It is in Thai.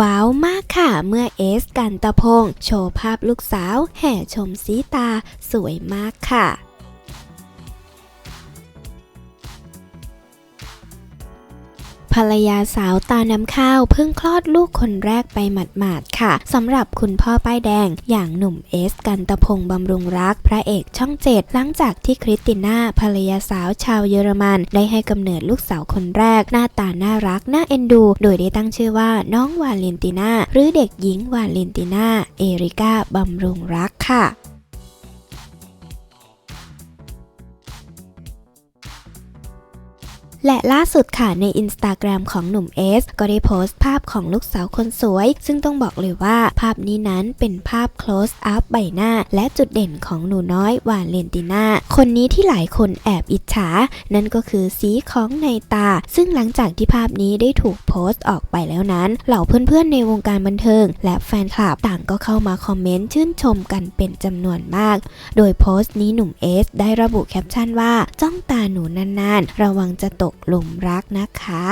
ว้าวมากค่ะเมื่อเอสกันตะพง โชว์ภาพลูกสาว แห่ชมสีตา สวยมากค่ะ ภรรยาสาวตาน้ำข้าวเพิ่งคลอดลูกคนแรกไปหมาดๆค่ะสำหรับคุณพ่อป้ายแดง อย่างหนุ่มเอส กันตะพงบำรุงรัก พระเอกช่องเจ็ดหลังจากที่คริสติน่าภรรยาสาวชาวเยอรมัน ได้ให้กำเนิดลูกสาวคนแรก หน้าตาน่ารักน่าเอ็นดู โดยได้ตั้งชื่อว่าน้องวาเลนติน่าหรือเด็กหญิงวาเลนติน่าเอริก้าบำรุงรักค่ะ และล่าสุดค่ะในอินสตาแกรมของหนุ่มเอสก็ได้โพสต์ภาพของลูกสาวคนสวย ซึ่งต้องบอกเลยว่าภาพนี้นั้นเป็นภาพ close up ใบหน้า และจุดเด่นของหนูน้อยวาเลนติน่า คนนี้ที่หลายคนแอบอิจฉา นั่นก็คือสีของในตา ซึ่งหลังจากที่ภาพนี้ได้ถูกโพสต์ออกไปแล้วนั้น เหล่าเพื่อนๆในวงการบันเทิง และแฟนคลับต่างก็เข้ามาคอมเมนต์ชื่นชมกันเป็นจำนวนมาก โดยโพสต์นี้หนุ่มเอสได้ระบุแคปชั่นว่าจ้องตาหนูนานๆ ระวังจะตกหลุมรักนะคะ